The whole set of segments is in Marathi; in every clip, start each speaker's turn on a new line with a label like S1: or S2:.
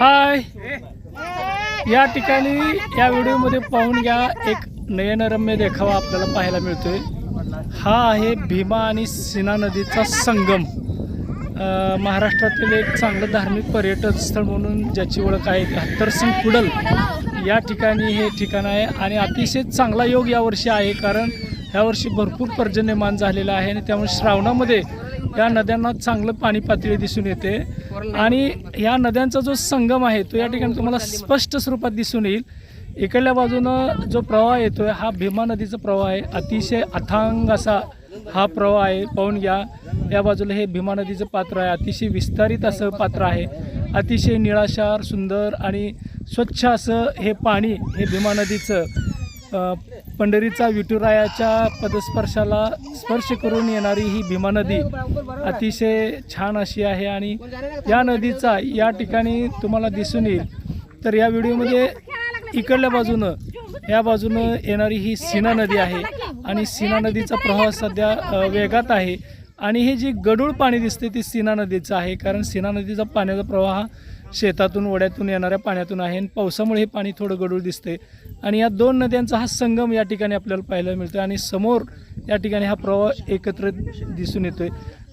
S1: हाय. या ठिकाणी या व्हिडिओमध्ये पाहून घ्या एक नयनरम्य देखावा आपल्याला पाहायला मिळतोय. हा आहे भीमा आणि सीना नदीचा संगम. महाराष्ट्रातील एक चांगलं धार्मिक पर्यटन स्थळ म्हणून ज्याची ओळख आहे हत्तरसिंग कुडल या ठिकाणी हे ठिकाण आहे आणि अतिशय चांगला योग यावर्षी आहे कारण यावर्षी भरपूर पर्जन्यमान झालेलं आहे आणि त्यामुळे श्रावणामध्ये या नद्यांना चांगलं पाणी पातळी दिसून येते. आणि या नद्यांचा जो संगम आहे तो या ठिकाणी तुम्हाला स्पष्ट स्वरूपात दिसून येईल. इकडल्या बाजूनं जो प्रवाह येतोय हा भीमा नदीचा प्रवाह आहे. अतिशय अथांग असा हा प्रवाह आहे. पाहून घ्या या बाजूला हे भीमा नदीचं पात्र आहे. अतिशय विस्तारित असं पात्र आहे. अतिशय निळाशार सुंदर आणि स्वच्छ असं हे पाणी हे भीमा नदीचं पंढरीचा विठुरायाच्या पदस्पर्शाला स्पर्श करून येणारी ही भीमा नदी अतिशय छान अशी आहे आणि या नदीचा या ठिकाणी तुम्हाला दिसून येईल. तर या व्हिडिओमध्ये इकडल्या बाजूनं या बाजूनं येणारी ही सीना नदी आहे आणि सीना नदीचा प्रवाह सध्या वेगात आहे. आणि हे जी गडूळ पाणी दिसते ती सीना नदीचं आहे कारण सीना नदीचा पाण्याचा प्रवाह हा शेतातून ओढ्यातून येणाऱ्या पाण्यातून आहे. आणि पावसामुळे हे पाणी थोडं गडूळ दिसते आणि या दोन नद्यांचा हा संगम या ठिकाणी आपल्याला पाहायला मिळतो आणि समोर या ठिकाणी हा प्रवाह एकत्र दिसून येतोय.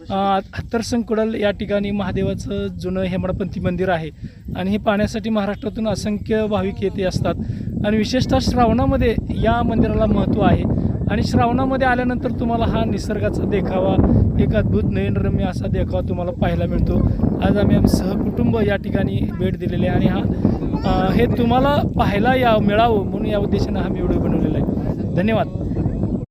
S1: हत्तर कुडल या ठिकाणी महादेवाचं जुनं हेमाडपंथी मंदिर आहे. आणि हे पाण्यासाठी महाराष्ट्रातून असंख्य भाविक येते असतात. आणि विशेषतः श्रावणामध्ये या मंदिराला महत्त्व आहे. आणि श्रावणामध्ये आल्यानंतर तुम्हाला हा निसर्गाचा देखावा एक अद्भुत नयनरम्य असा देखावा तुम्हाला पाहायला मिळतो. आज आम्ही आम सहकुटुंब या ठिकाणी भेट दिलेली आहे आणि हा हे तुम्हाला पाहायला या मिळावं म्हणून या उद्देशानं हा व्हिडिओ बनवलेला आहे. धन्यवाद.